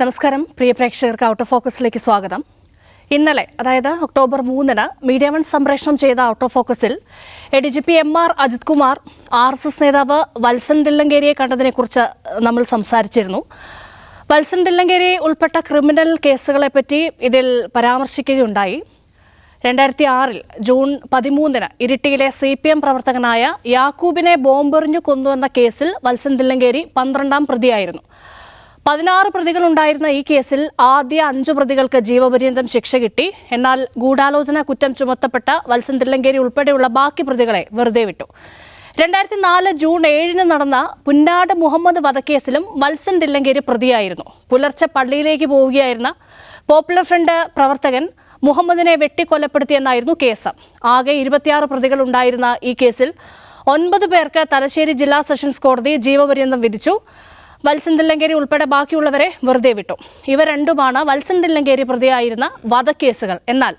നമസ്കാരം. പ്രിയ പ്രേക്ഷകർക്ക് out of ഫോക്കസിലേക്ക് സ്വാഗതം. ഇന്നലെ അതായത് ഒക്ടോബർ മൂന്നിന് മീഡിയ വൺ സംപ്രേഷണം ചെയ്ത out of ഫോക്കസിൽ A D G P M R Ajith Kumar R S S നേതാവ് വത്സൻ തില്ലങ്കേരിയെ കണ്ടതിനെക്കുറിച്ച് നമ്മൾ സംസാരിച്ചിരുന്നു. വത്സൻ ദില്ലങ്കേരി ഉൾപ്പെട്ട ക്രിമിനൽ കേസുകളെപ്പറ്റി ഇതിൽ പരാമർശിക്കുകയുണ്ടായി. രണ്ടായിരത്തി ആറിൽ ജൂൺ പതിമൂന്നിന് ഇരിട്ടിയിലെ സി പി എം പ്രവർത്തകനായ യാക്കൂബിനെ ബോംബെറിഞ്ഞു കൊന്നുവെന്ന കേസിൽ വത്സൻ ദില്ലങ്കേരി പന്ത്രണ്ടാം പ്രതിയായിരുന്നു. പതിനാറ് പ്രതികളുണ്ടായിരുന്ന ഈ കേസിൽ ആദ്യ അഞ്ചു പ്രതികൾക്ക് ജീവപര്യന്തം ശിക്ഷ കിട്ടി. എന്നാൽ ഗൂഢാലോചന കുറ്റം ചുമത്തപ്പെട്ട വത്സൻ തില്ലങ്കേരി ഉൾപ്പെടെയുള്ള ബാക്കി പ്രതികളെ വെറുതെ വിട്ടു. രണ്ടായിരത്തി നാല് ജൂൺ ഏഴിന് നടന്ന പുന്നാട് മുഹമ്മദ് വധക്കേസിലും വത്സൻ തില്ലങ്കേരി പ്രതിയായിരുന്നു. പുലർച്ചെ പള്ളിയിലേക്ക് പോവുകയായിരുന്ന പോപ്പുലർ ഫ്രണ്ട് പ്രവർത്തകൻ മുഹമ്മദിനെ വെട്ടിക്കൊലപ്പെടുത്തിയെന്നായിരുന്നു കേസ്. ആകെ ഇരുപത്തിയാറ് പ്രതികൾ ഉണ്ടായിരുന്ന ഈ കേസിൽ ഒൻപത് പേർക്ക് തലശ്ശേരി ജില്ലാ സെഷൻസ് കോടതി ജീവപര്യന്തം വിധിച്ചു. വത്സൻ തില്ലങ്കേരി ഉൾപ്പെടെ ബാക്കിയുള്ളവരെ വെറുതെ വിട്ടു. ഇവ രണ്ടുമാണ് വത്സൻ തില്ലങ്കേരി പ്രതിയായിരുന്ന വധക്കേസുകൾ. എന്നാൽ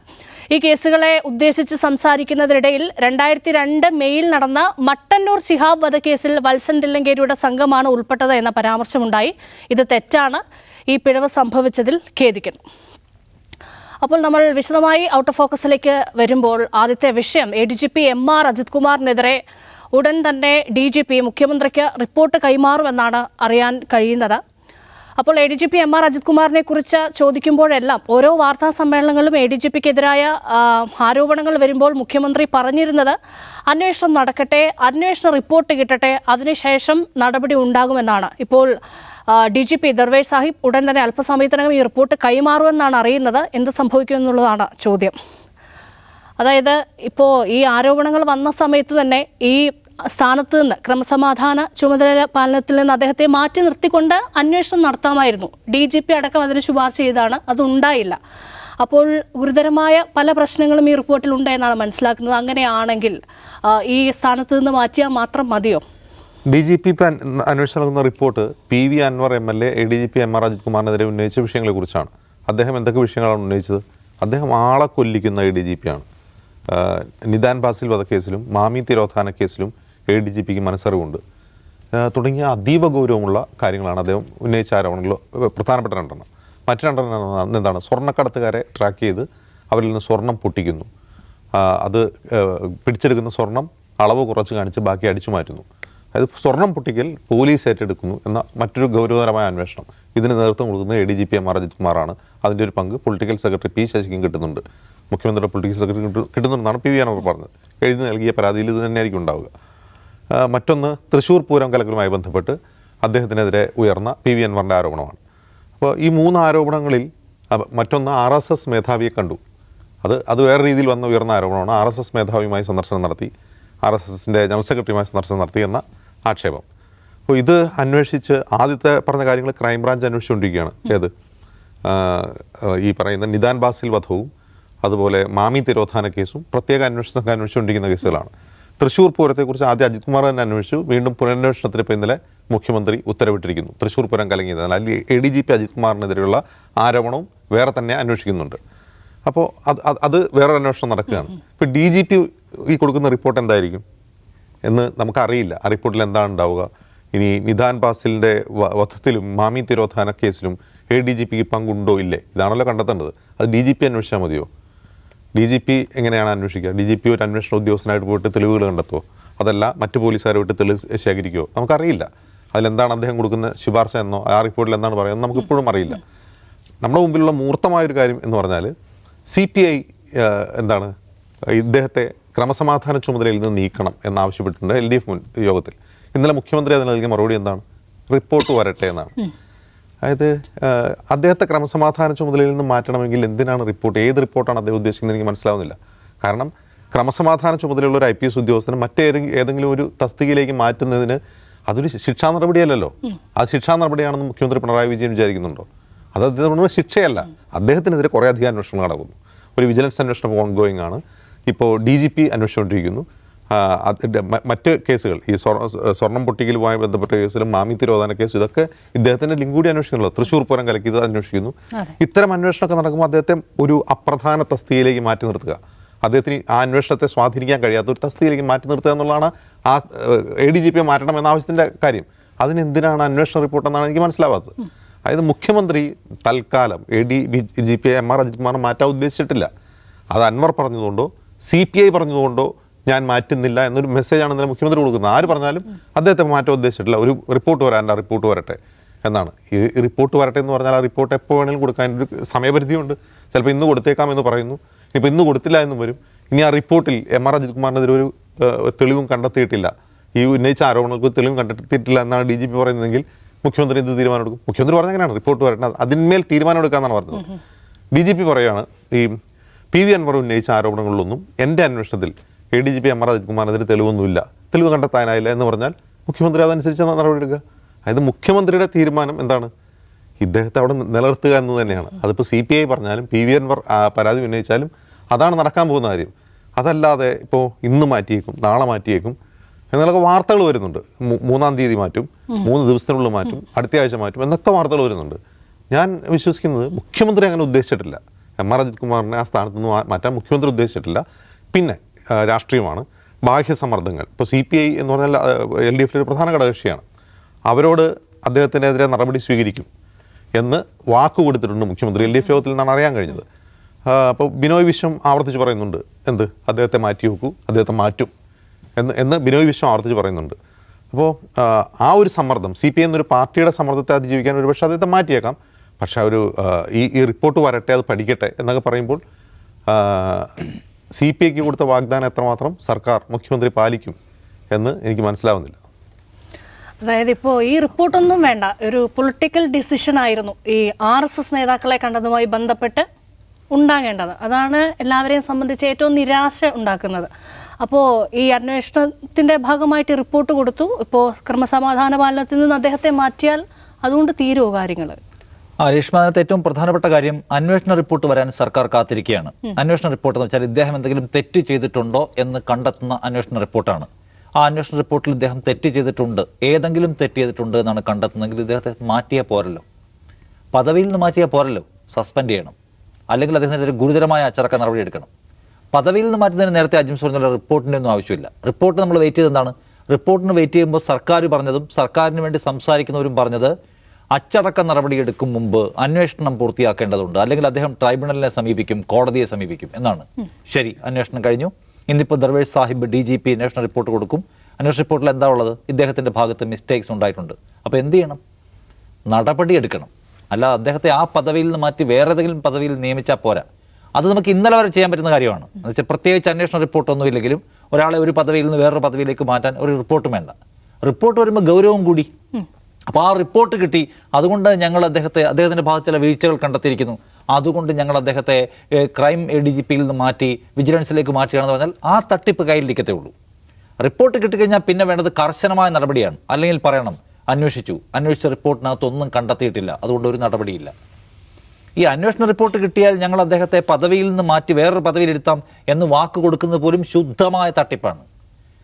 ഈ കേസുകളെ ഉദ്ദേശിച്ച് സംസാരിക്കുന്നതിനിടയിൽ രണ്ടായിരത്തി രണ്ട് മെയ്യിൽ നടന്ന മട്ടന്നൂർ ശിഹാബ് വധക്കേസിൽ വത്സൻ തില്ലങ്കേരിയുടെ സംഘമാണ് ഉൾപ്പെട്ടത് എന്ന പരാമർശമുണ്ടായി. ഇത് തെറ്റാണ്. ഈ പിഴവ് സംഭവിച്ചതിൽ ഖേദിക്കുന്നു. അപ്പോൾ നമ്മൾ വിശദമായി ഔട്ട് ഓഫ് ഫോക്കസിലേക്ക് വരുമ്പോൾ ആദ്യത്തെ വിഷയം A D G P M R Ajith കുമാറിനെതിരെ ഉടൻ തന്നെ ഡി ജി പി മുഖ്യമന്ത്രിക്ക് റിപ്പോർട്ട് കൈമാറുമെന്നാണ് അറിയാൻ കഴിയുന്നത്. അപ്പോൾ A D G P M R Ajith കുമാറിനെ കുറിച്ച് ചോദിക്കുമ്പോഴെല്ലാം ഓരോ വാർത്താ സമ്മേളനങ്ങളിലും എ ഡി ജി പിക്കെതിരായ ആരോപണങ്ങൾ വരുമ്പോൾ മുഖ്യമന്ത്രി പറഞ്ഞിരുന്നത് അന്വേഷണം നടക്കട്ടെ അന്വേഷണ റിപ്പോർട്ട് കിട്ടട്ടെ അതിനുശേഷം നടപടി ഉണ്ടാകുമെന്നാണ്. ഇപ്പോൾ D G P Darvesh Sahib ഉടൻ തന്നെ അല്പസമയത്തിനകം ഈ റിപ്പോർട്ട് കൈമാറുമെന്നാണ് അറിയുന്നത്. എന്ത് സംഭവിക്കുമെന്നുള്ളതാണ് ചോദ്യം. അതായത് ഇപ്പോൾ ഈ ആരോപണങ്ങൾ വന്ന സമയത്ത് തന്നെ ഈ സ്ഥാനത്ത് നിന്ന് ക്രമസമാധാന ചുമതല പാലനത്തിൽ നിന്ന് അദ്ദേഹത്തെ മാറ്റി നിർത്തിക്കൊണ്ട് അന്വേഷണം നടത്താമായിരുന്നു. ഡി ജി പി അടക്കം അതിന് ശുപാർശ ചെയ്താണ് അതുണ്ടായില്ല. അപ്പോൾ ഗുരുതരമായ പല പ്രശ്നങ്ങളും ഈ റിപ്പോർട്ടിൽ ഉണ്ട് എന്നാണ് മനസ്സിലാക്കുന്നത്. അങ്ങനെയാണെങ്കിൽ ഈ സ്ഥാനത്ത് നിന്ന് മാറ്റിയാൽ മാത്രം മതിയോ? ഡി ജി പി ഇപ്പം അന്വേഷണം നടക്കുന്ന report P V Anvar M L A D G P M R Ajith കുമാറിനെതിരെ ഉന്നയിച്ച വിഷയങ്ങളെക്കുറിച്ചാണ് അദ്ദേഹം എന്തൊക്കെ വിഷയങ്ങളാണ് ഉന്നയിച്ചത്? അദ്ദേഹം ആളെ കൊല്ലിക്കുന്ന എ ഡി ജി പി ആണ്. നിദാൻ ബാസിൽ വധക്കേസിലും മാമി തിരോധാന കേസിലും എ ഡി ജി പിക്ക് മനസ്സറിവുണ്ട്. തുടങ്ങിയ അതീവ ഗൗരവമുള്ള കാര്യങ്ങളാണ് അദ്ദേഹം ഉന്നയിച്ച ആരോപണങ്ങളിൽ പ്രധാനപ്പെട്ട രണ്ടെണ്ണം. മറ്റു രണ്ടെണ്ണം എന്താണ്? സ്വർണക്കടത്തുകാരെ ട്രാക്ക് ചെയ്ത് അവരിൽ നിന്ന് സ്വർണം പൊട്ടിക്കുന്നു. അത് പിടിച്ചെടുക്കുന്ന സ്വർണം അളവ് കുറച്ച് കാണിച്ച് ബാക്കി അടിച്ചു മാറ്റുന്നു. അതായത് സ്വർണം പൊട്ടിക്കൽ പോലീസ് ഏറ്റെടുക്കുന്നു എന്ന മറ്റൊരു ഗൗരവതരമായ അന്വേഷണം. ഇതിന് നേതൃത്വം കൊടുക്കുന്നത് A D G P M R Ajith കുമാറാണ്. അതിന്റെ ഒരു പങ്ക് പൊളിറ്റിക്കൽ സെക്രട്ടറി പി ശശിക്കും കിട്ടുന്നുണ്ട്. മുഖ്യമന്ത്രിയുടെ പൊളിറ്റിക്കൽ സെക്രട്ടറി കിട്ടു- കിട്ടുന്നുണ്ടെന്നാണ് പി വി അനവർ പറഞ്ഞത്. എഴുതി നൽകിയ പരാതിയിൽ ഇത് തന്നെയായിരിക്കും ഉണ്ടാവുക. മറ്റൊന്ന് തൃശ്ശൂർ പൂരം കലക്കലുമായി ബന്ധപ്പെട്ട് അദ്ദേഹത്തിനെതിരെ ഉയർന്ന പി വി അൻവറിന്റെ ആരോപണമാണ്. അപ്പോൾ ഈ മൂന്ന് ആരോപണങ്ങളിൽ മറ്റൊന്ന് ആർ എസ് എസ് മേധാവിയെ കണ്ടു. അത് അത് വേറെ രീതിയിൽ വന്ന ഉയർന്ന ആരോപണമാണ്. ആർ എസ് എസ് മേധാവിയുമായി സന്ദർശനം നടത്തി ആർ എസ് എസിന്റെ ജനറൽ സെക്രട്ടറിയുമായി സന്ദർശനം നടത്തി എന്ന ആക്ഷേപം. അപ്പോൾ ഇത് അന്വേഷിച്ച് ആദ്യത്തെ പറഞ്ഞ കാര്യങ്ങൾ ക്രൈംബ്രാഞ്ച് അന്വേഷിച്ചുകൊണ്ടിരിക്കുകയാണ്. ഏത്? ഈ പറയുന്ന നിദാൻ ബാസിൽ വധവും അതുപോലെ മാമി തിരോധാന കേസും പ്രത്യേക അന്വേഷണ സംഘം അന്വേഷിച്ചുകൊണ്ടിരിക്കുന്ന കേസുകളാണ്. തൃശ്ശൂർ പൂരത്തെക്കുറിച്ച് ആദ്യം അജിത് കുമാർ തന്നെ അന്വേഷിച്ചു. വീണ്ടും പുനരന്വേഷണത്തിന് ഇപ്പോൾ ഇന്നലെ മുഖ്യമന്ത്രി ഉത്തരവിട്ടിരിക്കുന്നു. തൃശ്ശൂർ പൂരം കലങ്ങിയത്. അല്ലെങ്കിൽ A D G P Ajith കുമാറിനെതിരെയുള്ള ആരോപണവും വേറെ തന്നെ അന്വേഷിക്കുന്നുണ്ട്. അപ്പോൾ അത് അത് അത് വേറൊരു അന്വേഷണം നടക്കുകയാണ്. ഇപ്പോൾ ഡി ജി പി ഈ കൊടുക്കുന്ന റിപ്പോർട്ട് എന്തായിരിക്കും എന്ന് നമുക്കറിയില്ല. ആ റിപ്പോർട്ടിൽ എന്താണ് ഉണ്ടാവുക? ഇനി നിദാൻ പാസിലിന്റെ വധത്തിലും മാമി തിരോധാന കേസിലും എ ഡി ജി പിക്ക് പങ്കുണ്ടോ ഇല്ലേ? ഇതാണല്ലോ കണ്ടെത്തേണ്ടത്. അത് ഡി ജി പി അന്വേഷിച്ചാൽ മതിയോ? ഡി ജി പി എങ്ങനെയാണ് അന്വേഷിക്കുക? ഡി ജി പി ഒരു അന്വേഷണ ഉദ്യോഗസ്ഥനായിട്ട് പോയിട്ട് തെളിവുകൾ കണ്ടെത്തുമോ അതല്ല മറ്റ് പോലീസുകാരുമായിട്ട് തെളിവ് ശേഖരിക്കുമോ നമുക്കറിയില്ല. അതിലെന്താണ് അദ്ദേഹം കൊടുക്കുന്ന ശുപാർശ എന്നോ ആ റിപ്പോർട്ടിൽ എന്താണ് പറയുന്നത് നമുക്കിപ്പോഴും അറിയില്ല. നമ്മുടെ മുമ്പിലുള്ള മൂർത്തമായൊരു കാര്യം എന്ന് പറഞ്ഞാൽ സി പി ഐ എന്താണ് ഇദ്ദേഹത്തെ ക്രമസമാധാന ചുമതലയിൽ നിന്ന് നീക്കണം എന്നാവശ്യപ്പെട്ടിട്ടുണ്ട് എൽ ഡി എഫ് മുൻ യോഗത്തിൽ. ഇന്നലെ മുഖ്യമന്ത്രി അതിന് നൽകിയ മറുപടി എന്താണ്? റിപ്പോർട്ട് വരട്ടെ എന്നാണ്. അതായത് അദ്ദേഹത്തെ ക്രമസമാധാന ചുമതലയിൽ നിന്ന് മാറ്റണമെങ്കിൽ എന്തിനാണ് റിപ്പോർട്ട് ഏത് റിപ്പോർട്ടാണ് അദ്ദേഹം ഉദ്ദേശിക്കുന്നത് എനിക്ക് മനസ്സിലാവുന്നില്ല. കാരണം ക്രമസമാധാന ചുമതലയുള്ള ഒരു ഐ പി എസ് ഉദ്യോഗസ്ഥനെ മറ്റേതെങ്കിലും ഏതെങ്കിലും ഒരു തസ്തികയിലേക്ക് മാറ്റുന്നതിന് അതൊരു ശിക്ഷാ നടപടിയല്ലല്ലോ. അത് ശിക്ഷാ നടപടിയാണെന്ന് മുഖ്യമന്ത്രി പിണറായി വിജയൻ വിചാരിക്കുന്നുണ്ടോ? അത് അദ്ദേഹത്തിന് ശിക്ഷയല്ല. അദ്ദേഹത്തിനെതിരെ കുറേ അധികം അന്വേഷണം നടക്കുന്നു. ഒരു വിജിലൻസ് അന്വേഷണം ഓൺ ഗോയിങ് ആണ്. ഇപ്പോൾ ഡി ജി പി അന്വേഷിച്ചുകൊണ്ടിരിക്കുന്നു. ആ, അത് മറ്റ് കേസുകൾ ഈ സ്വർണ സ്വർണം പൊട്ടിക്കലുമായി ബന്ധപ്പെട്ട കേസിലും മാമി തിരോധാന കേസ് ഇതൊക്കെ ഇദ്ദേഹത്തിന്റെ ലിങ്ക് കൂടി അന്വേഷിക്കുന്നുള്ളൂ. തൃശ്ശൂർ പൂരം കലക്കി ഇത് അന്വേഷിക്കുന്നു ഇത്തരം അന്വേഷണമൊക്കെ നടക്കുമ്പോൾ അദ്ദേഹത്തെ ഒരു അപ്രധാന തസ്തിയിലേക്ക് മാറ്റി നിർത്തുക. അദ്ദേഹത്തിന് ആ അന്വേഷണത്തെ സ്വാധീനിക്കാൻ കഴിയാത്ത ഒരു തസ്തിയിലേക്ക് മാറ്റി നിർത്തുക എന്നുള്ളതാണ് ആ എ ഡി ജി പി മാറ്റണം എന്ന ആവശ്യത്തിന്റെ കാര്യം. അതിനെന്തിനാണ് അന്വേഷണ റിപ്പോർട്ട് എന്നാണ് എനിക്ക് മനസ്സിലാവാത്തത്. അതായത് മുഖ്യമന്ത്രി തൽക്കാലം A D B G P M R Ajith Kumar മാറ്റാൻ ഉദ്ദേശിച്ചിട്ടില്ല. അത് അൻവർ പറഞ്ഞതുകൊണ്ടോ സി പി ഐ പറഞ്ഞതുകൊണ്ടോ ഞാൻ മാറ്റുന്നില്ല എന്നൊരു മെസ്സേജാണ് ഇന്നലെ മുഖ്യമന്ത്രി കൊടുക്കുന്നത്. ആര് പറഞ്ഞാലും അദ്ദേഹത്തെ മാറ്റാൻ ഉദ്ദേശിച്ചിട്ടില്ല. ഒരു റിപ്പോർട്ട് വരാനുള്ള റിപ്പോർട്ട് വരട്ടെ എന്നാണ്. ഈ റിപ്പോർട്ട് വരട്ടെ എന്ന് പറഞ്ഞാൽ ആ റിപ്പോർട്ട് എപ്പോൾ വേണമെങ്കിലും കൊടുക്കാൻ ഒരു സമയപരിധിയുണ്ട്. ചിലപ്പോൾ ഇന്ന് കൊടുത്തേക്കാം എന്ന് പറയുന്നു. ഇപ്പോൾ ഇന്ന് കൊടുത്തില്ല എന്നും വരും. ഇനി ആ റിപ്പോർട്ടിൽ എം ആർ അജിത് കുമാറിനെതിരെ ഒരു തെളിവും കണ്ടെത്തിയിട്ടില്ല. ഈ ഉന്നയിച്ച ആരോപണങ്ങൾക്ക് തെളിവും കണ്ടെത്തിയിട്ടില്ല എന്നാണ് ഡി ജി പി പറയുന്നതെങ്കിൽ മുഖ്യമന്ത്രി എന്ത് തീരുമാനം എടുക്കും? മുഖ്യമന്ത്രി പറഞ്ഞ റിപ്പോർട്ട് വരട്ടെ. അതിന്മേൽ തീരുമാനം എടുക്കാമെന്നാണ് പറഞ്ഞത്. ഡി ജി പി പറയുകയാണ് ഈ പി വി അൻവർ ഉന്നയിച്ച ആരോപണങ്ങളിലൊന്നും എന്റെ അന്വേഷണത്തിൽ A D G P M R Ajith കുമാറിനെതിരെ തെളിവൊന്നുമില്ല. തെളിവ് കണ്ടെത്താനായില്ല എന്ന് പറഞ്ഞാൽ മുഖ്യമന്ത്രി അതനുസരിച്ച് നടപടി എടുക്കുക അതായത് മുഖ്യമന്ത്രിയുടെ തീരുമാനം എന്താണ്? ഇദ്ദേഹത്തെ അവിടെ നിലനിർത്തുക എന്ന് തന്നെയാണ്. അതിപ്പോൾ സി പി ഐ പറഞ്ഞാലും പി വി എൻ പരാതി ഉന്നയിച്ചാലും അതാണ് നടക്കാൻ പോകുന്ന കാര്യം. അതല്ലാതെ ഇപ്പോൾ ഇന്ന് മാറ്റിയേക്കും നാളെ മാറ്റിയേക്കും എന്നൊക്കെ വാർത്തകൾ വരുന്നുണ്ട്. മൂന്നാം തീയതി മാറ്റും മൂന്ന് ദിവസത്തിനുള്ളിൽ മാറ്റും അടുത്ത ആഴ്ച മാറ്റും എന്നൊക്കെ വാർത്തകൾ വരുന്നുണ്ട്. ഞാൻ വിശ്വസിക്കുന്നത് മുഖ്യമന്ത്രി അങ്ങനെ ഉദ്ദേശിച്ചിട്ടില്ല. എം ആർ അജിത് കുമാറിനെ ആ സ്ഥാനത്ത് നിന്ന് മാറ്റാൻ മുഖ്യമന്ത്രി ഉദ്ദേശിച്ചിട്ടില്ല. പിന്നെ രാഷ്ട്രീയമാണ്. ബാഹ്യ സമ്മർദ്ദങ്ങൾ. ഇപ്പോൾ സി പി ഐ എന്ന് പറഞ്ഞാൽ എൽ ഡി എഫിലൊരു പ്രധാന ഘടകകക്ഷിയാണ്. അവരോട് അദ്ദേഹത്തിനെതിരെ നടപടി സ്വീകരിക്കും എന്ന് വാക്ക് കൊടുത്തിട്ടുണ്ട് മുഖ്യമന്ത്രി. എൽ ഡി എഫ് യോഗത്തിൽ നിന്നാണ് അറിയാൻ കഴിഞ്ഞത്. അപ്പോൾ ബിനോയ് വിശ്വം ആവർത്തിച്ച് പറയുന്നുണ്ട്. എന്ത്? അദ്ദേഹത്തെ മാറ്റി വെക്കൂ അദ്ദേഹത്തെ മാറ്റും എന്ന് എന്ന് ബിനോയ് വിശ്വം ആവർത്തിച്ച് പറയുന്നുണ്ട്. അപ്പോൾ ആ ഒരു സമ്മർദ്ദം സി പി ഐ എന്നൊരു പാർട്ടിയുടെ സമ്മർദ്ദത്തെ അതിജീവിക്കാൻ ഒരു പക്ഷേ അദ്ദേഹത്തെ മാറ്റിയേക്കാം. പക്ഷേ ഒരു ഈ ഈ റിപ്പോർട്ട് വരട്ടെ അത് പഠിക്കട്ടെ എന്നൊക്കെ പറയുമ്പോൾ സി പി ഐക്ക് കൊടുത്ത വാഗ്ദാനം എത്രമാത്രം സർക്കാർ മുഖ്യമന്ത്രി പാലിക്കും എന്ന് എനിക്ക് മനസ്സിലാവുന്നില്ല. അതായത് ഇപ്പോൾ ഈ റിപ്പോർട്ടൊന്നും വേണ്ട. ഒരു പൊളിറ്റിക്കൽ ഡിസിഷൻ ആയിരുന്നു ഈ ആർ എസ് എസ് നേതാക്കളെ കണ്ടതുമായി ബന്ധപ്പെട്ട് ഉണ്ടാകേണ്ടത്. അതാണ് എല്ലാവരെയും സംബന്ധിച്ച് ഏറ്റവും നിരാശ ഉണ്ടാക്കുന്നത്. അപ്പോൾ ഈ അന്വേഷണത്തിന്റെ ഭാഗമായിട്ട് റിപ്പോർട്ട് കൊടുത്തു. ഇപ്പോൾ ക്രമസമാധാന പാലനത്തിൽ നിന്ന് അദ്ദേഹത്തെ മാറ്റിയാൽ അതുകൊണ്ട് തീരുമോ കാര്യങ്ങൾ രേഷ്മാനത്ത് ഏറ്റവും പ്രധാനപ്പെട്ട കാര്യം അന്വേഷണ റിപ്പോർട്ട് വരാൻ സർക്കാർ കാത്തിരിക്കുകയാണ്. അന്വേഷണ റിപ്പോർട്ട് എന്ന് വെച്ചാൽ ഇദ്ദേഹം എന്തെങ്കിലും തെറ്റ് ചെയ്തിട്ടുണ്ടോ എന്ന് കണ്ടെത്തുന്ന അന്വേഷണ റിപ്പോർട്ടാണ്. ആ അന്വേഷണ റിപ്പോർട്ടിൽ ഇദ്ദേഹം തെറ്റ് ചെയ്തിട്ടുണ്ട്. ഏതെങ്കിലും തെറ്റ് ചെയ്തിട്ടുണ്ട് എന്നാണ് കണ്ടെത്തുന്നതെങ്കിൽ ഇദ്ദേഹത്തെ മാറ്റിയാൽ പോരല്ലോ. പദവിയിൽ നിന്ന് മാറ്റിയാൽ പോരല്ലോ. സസ്പെൻഡ് ചെയ്യണം. അല്ലെങ്കിൽ അദ്ദേഹത്തിനെതിരെ ഗുരുതരമായ അച്ചടക്ക നടപടി എടുക്കണം. പദവിയിൽ നിന്ന് മാറ്റുന്നതിന് നേരത്തെ അജിം പറഞ്ഞ റിപ്പോർട്ടിന്റെ ഒന്നും ആവശ്യമില്ല. റിപ്പോർട്ട് നമ്മൾ വെയിറ്റ് ചെയ്തെന്താണ് റിപ്പോർട്ടിന് വെയിറ്റ് ചെയ്യുമ്പോൾ സർക്കാർ പറഞ്ഞതും സർക്കാരിന് വേണ്ടി സംസാരിക്കുന്നവരും പറഞ്ഞത് അച്ചടക്ക നടപടി എടുക്കും മുമ്പ് അന്വേഷണം പൂർത്തിയാക്കേണ്ടതുണ്ട്. അല്ലെങ്കിൽ അദ്ദേഹം ട്രൈബ്യൂണലിനെ സമീപിക്കും കോടതിയെ സമീപിക്കും എന്നാണ്. ശരി അന്വേഷണം കഴിഞ്ഞു. ഇന്നിപ്പോൾ Darvesh Sahib D G P അന്വേഷണ റിപ്പോർട്ട് കൊടുക്കും. അന്വേഷണ റിപ്പോർട്ടിൽ എന്താ ഉള്ളത്? ഇദ്ദേഹത്തിന്റെ ഭാഗത്ത് മിസ്റ്റേക്സ് ഉണ്ടായിട്ടുണ്ട്. അപ്പോൾ എന്ത് ചെയ്യണം? നടപടി എടുക്കണം. അല്ല അദ്ദേഹത്തെ ആ പദവിയിൽ നിന്ന് മാറ്റി വേറെ ഏതെങ്കിലും പദവിയിൽ നിയമിച്ചാൽ പോരാ. അത് നമുക്ക് ഇന്നലെ വരെ ചെയ്യാൻ പറ്റുന്ന കാര്യമാണ്. എന്ന് വെച്ചാൽ പ്രത്യേകിച്ച് അന്വേഷണ റിപ്പോർട്ടൊന്നും ഇല്ലെങ്കിലും ഒരാളെ ഒരു പദവിയിൽ നിന്ന് വേറൊരു പദവിയിലേക്ക് മാറ്റാൻ ഒരു റിപ്പോർട്ടും വേണ്ട. റിപ്പോർട്ട് വരുമ്പോൾ ഗൗരവം കൂടി. അപ്പോൾ ആ റിപ്പോർട്ട് കിട്ടി. അതുകൊണ്ട് ഞങ്ങൾ അദ്ദേഹത്തെ അദ്ദേഹത്തിന്റെ ഭാഗത്ത് ചില വീഴ്ചകൾ കണ്ടെത്തിയിരിക്കുന്നു. അതുകൊണ്ട് ഞങ്ങൾ അദ്ദേഹത്തെ ക്രൈം എ ഡി ജി പിയിൽ നിന്ന് മാറ്റി വിജിലൻസിലേക്ക് മാറ്റുകയാണെന്ന് പറഞ്ഞാൽ ആ തട്ടിപ്പ് കയ്യിലിരിക്കത്തേ ഉള്ളൂ. റിപ്പോർട്ട് കിട്ടിക്കഴിഞ്ഞാൽ പിന്നെ വേണ്ടത് കർശനമായ നടപടിയാണ്. അല്ലെങ്കിൽ പറയണം അന്വേഷിച്ചു. അന്വേഷിച്ച റിപ്പോർട്ടിനകത്ത് ഒന്നും കണ്ടെത്തിയിട്ടില്ല. അതുകൊണ്ട് ഒരു നടപടിയില്ല. ഈ അന്വേഷണ റിപ്പോർട്ട് കിട്ടിയാൽ ഞങ്ങൾ അദ്ദേഹത്തെ പദവിയിൽ നിന്ന് മാറ്റി വേറൊരു പദവിയിലിരുത്താം എന്ന് വാക്ക് കൊടുക്കുന്നത് പോലും ശുദ്ധമായ തട്ടിപ്പാണ്.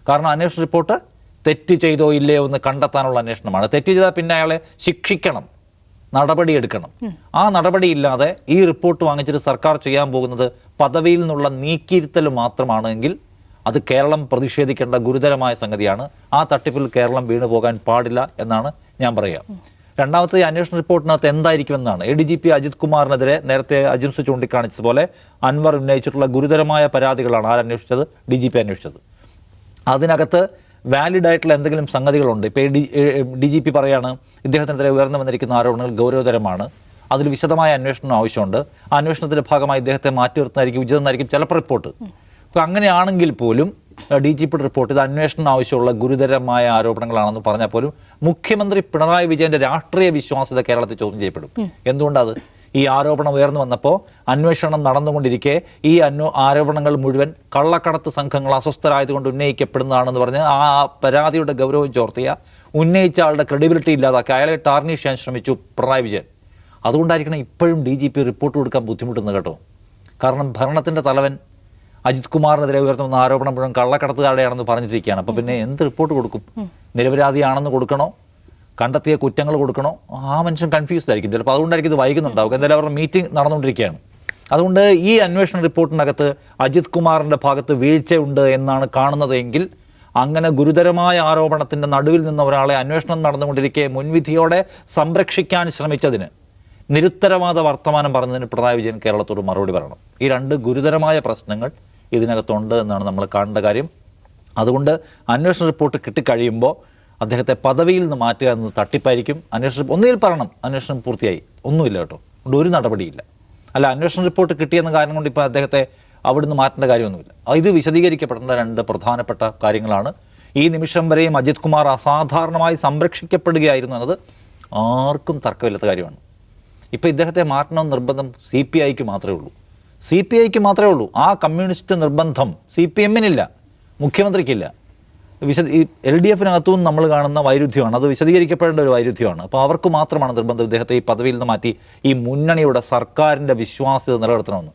കാരണം അന്വേഷണ റിപ്പോർട്ട് തെറ്റ് ചെയ്തോ ഇല്ലയോ എന്ന് കണ്ടെത്താനുള്ള അന്വേഷണമാണ്. തെറ്റ് ചെയ്താൽ പിന്നെ അയാളെ ശിക്ഷിക്കണം നടപടിയെടുക്കണം ആ നടപടിയില്ലാതെ ഈ റിപ്പോർട്ട് വാങ്ങിച്ചിട്ട് സർക്കാർ ചെയ്യാൻ പോകുന്നത് പദവിയിൽ നിന്നുള്ള നീക്കിയിരുത്തൽ മാത്രമാണെങ്കിൽ അത് കേരളം പ്രതിഷേധിക്കേണ്ട ഗുരുതരമായ സംഗതിയാണ്. ആ തട്ടിപ്പിൽ കേരളം വീണു പോകാൻ പാടില്ല എന്നാണ് ഞാൻ പറയുക രണ്ടാമത്തെ അന്വേഷണ റിപ്പോർട്ടിനകത്ത് എന്തായിരിക്കുമെന്നാണ്. A D G P Ajith കുമാറിനെതിരെ നേരത്തെ അജിംസ് ചൂണ്ടിക്കാണിച്ചതുപോലെ അൻവർ ഉന്നയിച്ചിട്ടുള്ള ഗുരുതരമായ പരാതികളാണ് ആരന്വേഷിച്ചത് ഡി ജി പി അന്വേഷിച്ചത്. അതിനകത്ത് വാലിഡ് ആയിട്ടുള്ള എന്തെങ്കിലും സംഗതികളുണ്ട്? ഇപ്പോൾ ഡി ഡി ജി പി പറയാണ് ഇദ്ദേഹത്തിനെതിരെ ഉയർന്നു വന്നിരിക്കുന്ന ആരോപണങ്ങൾ ഗൗരവതരമാണ്. അതിൽ വിശദമായ അന്വേഷണം ആവശ്യമുണ്ട്. ആ അന്വേഷണത്തിന്റെ ഭാഗമായി ഇദ്ദേഹത്തെ മാറ്റി നിർത്തുന്നതായിരിക്കും ഉചിതമെന്നായിരിക്കും ചിലപ്പോൾ റിപ്പോർട്ട്. അപ്പോൾ അങ്ങനെയാണെങ്കിൽ പോലും ഡി ജി പിയുടെ റിപ്പോർട്ട് ഇത് അന്വേഷണം ആവശ്യമുള്ള ഗുരുതരമായ ആരോപണങ്ങളാണെന്ന് പറഞ്ഞാൽ പോലും മുഖ്യമന്ത്രി പിണറായി വിജയന്റെ രാഷ്ട്രീയ വിശ്വാസ്യത കേരളത്തിൽ ചോദ്യം ചെയ്യപ്പെടും. എന്തുകൊണ്ടത് ഈ ആരോപണം ഉയർന്നു വന്നപ്പോൾ അന്വേഷണം നടന്നുകൊണ്ടിരിക്കെ ഈ അന്വ ആരോപണങ്ങൾ മുഴുവൻ കള്ളക്കടത്ത് സംഘങ്ങൾ അസ്വസ്ഥരായതുകൊണ്ട് ഉന്നയിക്കപ്പെടുന്നതാണെന്ന് പറഞ്ഞ് ആ പരാതിയുടെ ഗൗരവം ചോർത്തിയ ഉന്നയിച്ച ആളുടെ ക്രെഡിബിലിറ്റി ഇല്ലാതാക്കി. അയാളെ ടാർണിഷ് ചെയ്യാൻ ശ്രമിച്ചു പിണറായി വിജയൻ. അതുകൊണ്ടായിരിക്കണം ഇപ്പോഴും ഡി ജി പി റിപ്പോർട്ട് കൊടുക്കാൻ ബുദ്ധിമുട്ടുന്നത് കേട്ടോ. കാരണം ഭരണത്തിന്റെ തലവൻ അജിത് കുമാറിനെതിരെ ഉയർന്നു വന്ന ആരോപണം മുഴുവൻ കള്ളക്കടത്തുകാരുടെയാണെന്ന് പറഞ്ഞിരിക്കുകയാണ്. അപ്പോൾ പിന്നെ എന്ത് റിപ്പോർട്ട് കൊടുക്കും? നിരപരാധിയാണെന്ന് കൊടുക്കണോ? കണ്ടെത്തിയ കുറ്റങ്ങൾ കൊടുക്കണോ? ആ മനുഷ്യൻ കൺഫ്യൂസ്ഡ് ആയിരിക്കും. ചിലപ്പോൾ അതുകൊണ്ടായിരിക്കും ഇത് വൈകുന്നുണ്ടാവുക. എന്തായാലും അവരുടെ മീറ്റിംഗ് നടന്നുകൊണ്ടിരിക്കുകയാണ്. അതുകൊണ്ട് ഈ അന്വേഷണ റിപ്പോർട്ടിനകത്ത് അജിത് കുമാറിന്റെ ഭാഗത്ത് വീഴ്ചയുണ്ട് എന്നാണ് കാണുന്നതെങ്കിൽ അങ്ങനെ ഗുരുതരമായ ആരോപണത്തിന്റെ നടുവിൽ നിന്ന് ഒരാളെ അന്വേഷണം നടന്നുകൊണ്ടിരിക്കെ മുൻവിധിയോടെ സംരക്ഷിക്കാൻ ശ്രമിച്ചതിന് നിരുത്തരവാദ വർത്തമാനം പറഞ്ഞതിന് പിണറായി വിജയൻ കേരളത്തോട് മറുപടി പറയണം. ഈ രണ്ട് ഗുരുതരമായ പ്രശ്നങ്ങൾ ഇതിനകത്തുണ്ട് എന്നാണ് നമ്മൾ കാണേണ്ട കാര്യം. അതുകൊണ്ട് അന്വേഷണ റിപ്പോർട്ട് കിട്ടിക്കഴിയുമ്പോൾ അദ്ദേഹത്തെ പദവിയിൽ നിന്ന് മാറ്റുക എന്നത് തട്ടിപ്പായിരിക്കും. അന്വേഷണം ഒന്നുകിൽ പറയണം അന്വേഷണം പൂർത്തിയായി. ഒന്നുമില്ല കേട്ടോ. അതുകൊണ്ട് ഒരു നടപടിയില്ല. അല്ല അന്വേഷണ റിപ്പോർട്ട് കിട്ടിയെന്ന കാരണം കൊണ്ട് ഇപ്പോൾ അദ്ദേഹത്തെ അവിടുന്ന് മാറ്റേണ്ട കാര്യമൊന്നുമില്ല. ഇത് വിശദീകരിക്കപ്പെടേണ്ട രണ്ട് പ്രധാനപ്പെട്ട കാര്യങ്ങളാണ്. ഈ നിമിഷം വരെയും അജിത് കുമാർ അസാധാരണമായി സംരക്ഷിക്കപ്പെടുകയായിരുന്നു എന്നത് ആർക്കും തർക്കമില്ലാത്ത കാര്യമാണ്. ഇപ്പോൾ ഇദ്ദേഹത്തെ മാറ്റണമെന്ന് നിർബന്ധം സി പി ഐക്ക് മാത്രമേ ഉള്ളൂ. സി പി ഐക്ക് മാത്രമേ ഉള്ളൂ. ആ കമ്മ്യൂണിസ്റ്റ് നിർബന്ധം സി പി എമ്മിനില്ല മുഖ്യമന്ത്രിക്കില്ല. വിശദ ഈ എൽ ഡി എഫിനകത്തും നമ്മൾ കാണുന്ന വൈരുദ്ധ്യമാണ്. അത് വിശദീകരിക്കപ്പെടേണ്ട ഒരു വൈരുദ്ധ്യമാണ്. അപ്പോൾ അവർക്ക് മാത്രമാണ് നിർബന്ധം ഇദ്ദേഹത്തെ ഈ പദവിയിൽ നിന്ന് മാറ്റി ഈ മുന്നണിയുടെ സർക്കാരിന്റെ വിശ്വാസ്യത നിലനിർത്തണമെന്ന്.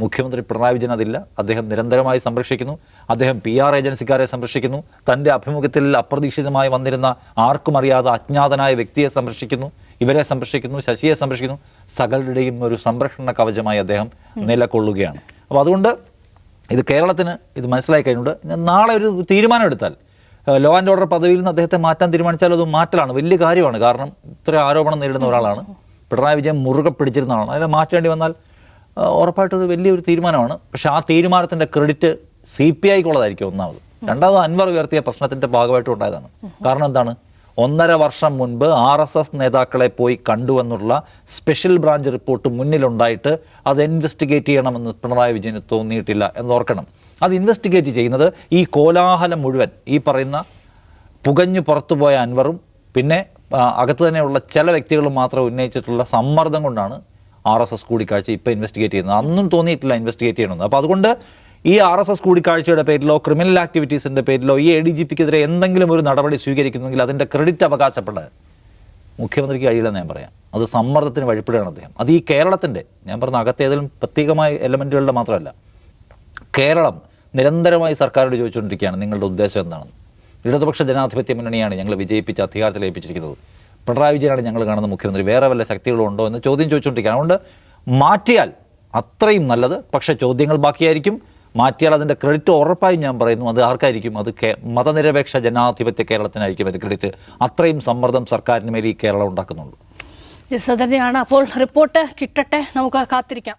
മുഖ്യമന്ത്രി പിണറായി വിജയൻ അതില്ല. അദ്ദേഹം നിരന്തരമായി സംരക്ഷിക്കുന്നു. അദ്ദേഹം പി ആർ ഏജൻസിക്കാരെ സംരക്ഷിക്കുന്നു. തന്റെ അഭിമുഖത്തിൽ അപ്രതീക്ഷിതമായി വന്നിരുന്ന ആർക്കും അറിയാതെ അജ്ഞാതനായ വ്യക്തിയെ സംരക്ഷിക്കുന്നു. ഇവരെ സംരക്ഷിക്കുന്നു. ശശിയെ സംരക്ഷിക്കുന്നു. സകലരുടെയും ഒരു സംരക്ഷണ കവചമായി അദ്ദേഹം നിലകൊള്ളുകയാണ് അപ്പോൾ അതുകൊണ്ട് ഇത് കേരളത്തിന് ഇത് മനസ്സിലായി കഴിഞ്ഞുകൊണ്ട് നാളെ ഒരു തീരുമാനം എടുത്താൽ ലോ ആൻഡ് ഓർഡർ പദവിയിൽ നിന്ന് അദ്ദേഹത്തെ മാറ്റാൻ തീരുമാനിച്ചാൽ അത് മാറ്റലാണ്. വലിയ കാര്യമാണ്. കാരണം ഇത്ര ആരോപണം നേരിടുന്ന ഒരാളാണ്. പിണറായി വിജയൻ മുറുകെ പിടിച്ചിരുന്ന ആളാണ് അതിനെ മാറ്റേണ്ടി വന്നാൽ ഉറപ്പായിട്ടും അത് വലിയൊരു തീരുമാനമാണ്. പക്ഷെ ആ തീരുമാനത്തിന്റെ ക്രെഡിറ്റ് സി പി ഐക്കുള്ളതായിരിക്കും ഒന്നാമത്. രണ്ടാമത് അൻവർ ഉയർത്തിയ പ്രശ്നത്തിന്റെ ഭാഗമായിട്ട് ഉണ്ടായതാണ്. കാരണം എന്താണ്? ഒന്നര വർഷം മുൻപ് ആർ എസ് എസ് നേതാക്കളെ പോയി കണ്ടുവെന്നുള്ള സ്പെഷ്യൽ ബ്രാഞ്ച് റിപ്പോർട്ട് മുന്നിലുണ്ടായിട്ട് അത് ഇൻവെസ്റ്റിഗേറ്റ് ചെയ്യണമെന്ന് പിണറായി വിജയന് തോന്നിയിട്ടില്ല എന്നോർക്കണം അത് ഇൻവെസ്റ്റിഗേറ്റ് ചെയ്യുന്നത് ഈ കോലാഹലം മുഴുവൻ ഈ പറയുന്ന പുകഞ്ഞു പുറത്തുപോയ അൻവറും പിന്നെ അകത്ത് തന്നെയുള്ള ചില വ്യക്തികളും മാത്രം ഉന്നയിച്ചിട്ടുള്ള സമ്മർദ്ദം കൊണ്ടാണ് ആർ എസ് എസ് കൂടിക്കാഴ്ച ഇപ്പോൾ ഇൻവെസ്റ്റിഗേറ്റ് ചെയ്യുന്നത്. അന്നും തോന്നിയിട്ടില്ല ഇൻവെസ്റ്റിഗേറ്റ് ചെയ്യണമെന്ന്. അപ്പോൾ അതുകൊണ്ട് ഈ ആർ എസ് എസ് കൂടിക്കാഴ്ചയുടെ പേരിലോ ക്രിമിനൽ ആക്ടിവിറ്റീസിന്റെ പേരിലോ ഈ എ ഡി ജി പിക്കെതിരെ എന്തെങ്കിലും ഒരു നടപടി സ്വീകരിക്കുന്നെങ്കിൽ അതിന്റെ ക്രെഡിറ്റ് അവകാശപ്പെടാൻ മുഖ്യമന്ത്രിക്ക് കഴിയില്ലെന്ന് ഞാൻ പറയാം. അത് സമ്മർദ്ദത്തിന് വഴിപ്പെടുകയാണ് അദ്ദേഹം. അത് ഈ കേരളത്തിന്റെ ഞാൻ പറഞ്ഞ അകത്തേതെങ്കിലും പ്രത്യേകമായ എലമെന്റുകളുടെ മാത്രമല്ല കേരളം നിരന്തരമായി സർക്കാരോട് ചോദിച്ചുകൊണ്ടിരിക്കുകയാണ് നിങ്ങളുടെ ഉദ്ദേശം എന്താണെന്ന്. ഇടതുപക്ഷ ജനാധിപത്യ മുന്നണിയാണ് ഞങ്ങൾ വിജയിപ്പിച്ച് അധികാരത്തിൽ ഏൽപ്പിച്ചിരിക്കുന്നത്. പിണറായി വിജയനാണ് ഞങ്ങൾ കാണുന്ന മുഖ്യമന്ത്രി. വേറെ വല്ല ശക്തികളും ഉണ്ടോ എന്ന് ചോദ്യം ചോദിച്ചുകൊണ്ടിരിക്കുകയാണ്. അതുകൊണ്ട് മാറ്റിയാൽ അത്രയും നല്ലത്. പക്ഷേ ചോദ്യങ്ങൾ ബാക്കിയായിരിക്കും. മാറ്റിയാൽ അതിന്റെ ക്രെഡിറ്റ് ഉറപ്പായും ഞാൻ പറയുന്നു. അത് ആർക്കായിരിക്കും? അത് കേ മതനിരപേക്ഷ ജനാധിപത്യ കേരളത്തിനായിരിക്കും അതിന്റെ ക്രെഡിറ്റ്. അത്രയും സമ്മർദ്ദം സർക്കാരിന് മേൽ ഈ കേരളം ഉണ്ടാക്കുന്നുണ്ട്. യെസ് അപ്പോൾ റിപ്പോർട്ട് കിട്ടട്ടെ. നമുക്ക് കാത്തിരിക്കാം.